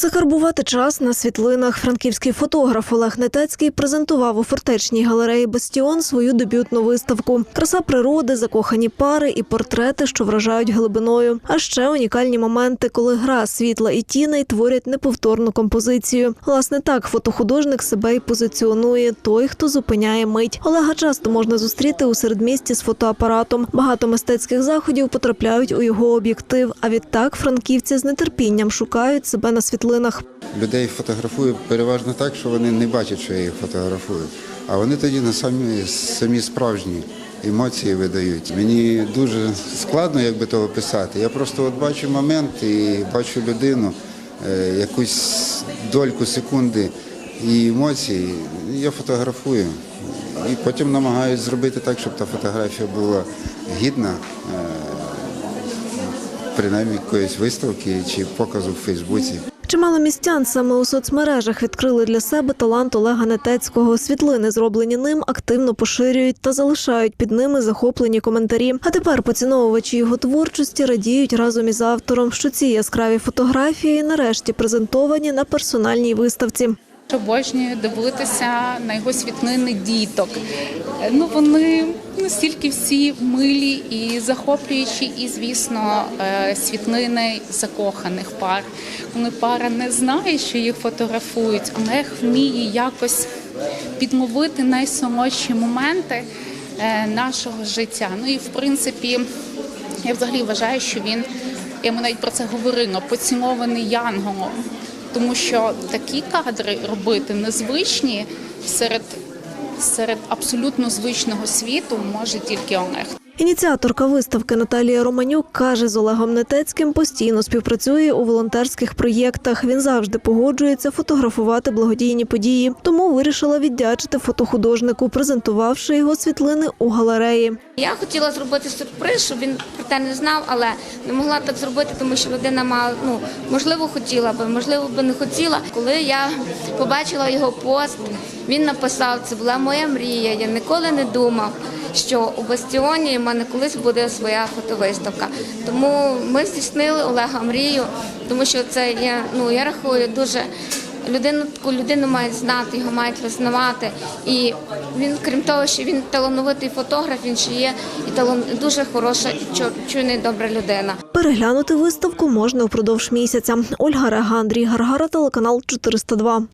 Закарбувати час на світлинах франківський фотограф Олег Нетецький презентував у фортечній галереї Бастіон свою дебютну виставку. Краса природи, закохані пари і портрети, що вражають глибиною. А ще унікальні моменти, коли гра світла і тіней творять неповторну композицію. Власне, так фотохудожник себе й позиціонує той, хто зупиняє мить. Олега часто можна зустріти у середмісті з фотоапаратом. Багато мистецьких заходів потрапляють у його об'єктив. А відтак франківці з нетерпінням шукають себе на світлинах. Людей фотографую переважно так, що вони не бачать, що я їх фотографую. А вони тоді на самі, самі справжні емоції видають. Мені дуже складно, як би то описати. Я просто от бачу момент і бачу людину, е, якусь дольку секунди і емоції. Я фотографую. І потім намагаюся зробити так, щоб та фотографія була гідна. е, Принаймні якоїсь виставки чи показу в Фейсбуці. Чимало містян саме у соцмережах відкрили для себе талант Олега Нетецького. Світлини, зроблені ним, активно поширюють та залишають під ними захоплені коментарі. А тепер поціновувачі його творчості радіють разом із автором, що ці яскраві фотографії нарешті презентовані на персональній виставці. Обожнюю дивитися на його світлини діток. Ну вони настільки всі милі і захоплюючі, і звісно, е, світлини закоханих пар. Коли пара не знає, що їх фотографують, Олег вміє якось підмовити найсолодші моменти е, нашого життя. Ну і в принципі, я взагалі вважаю, що він я йому навіть про це говорила, поцілований янголом тому що такі кадри робити незвичні серед, серед абсолютно звичного світу може тільки Олег. Ініціаторка виставки Наталія Романюк каже, з Олегом Нетецьким постійно співпрацює у волонтерських проєктах. Він завжди погоджується фотографувати благодійні події, тому вирішила віддячити фотохудожнику, презентувавши його світлини у галереї. Я хотіла зробити сюрприз, щоб він про те не знав, але не могла так зробити, тому що людина мала, ну можливо, хотіла би, можливо, би не хотіла. Коли я побачила його пост, він написав: це була моя мрія. Я ніколи не думав, що у бастіоні в мене колись буде своя фотовиставка. Тому ми здійснили Олега мрію, тому що це є, ну я рахую дуже. Людину таку людину мають знати, його мають визнавати. І він, крім того, що він талановитий фотограф, він ще є і талан дуже хороша чуйна і добра людина. Переглянути виставку можна упродовж місяця. Ольга Рега, Андрій Гаргара, телеканал 402.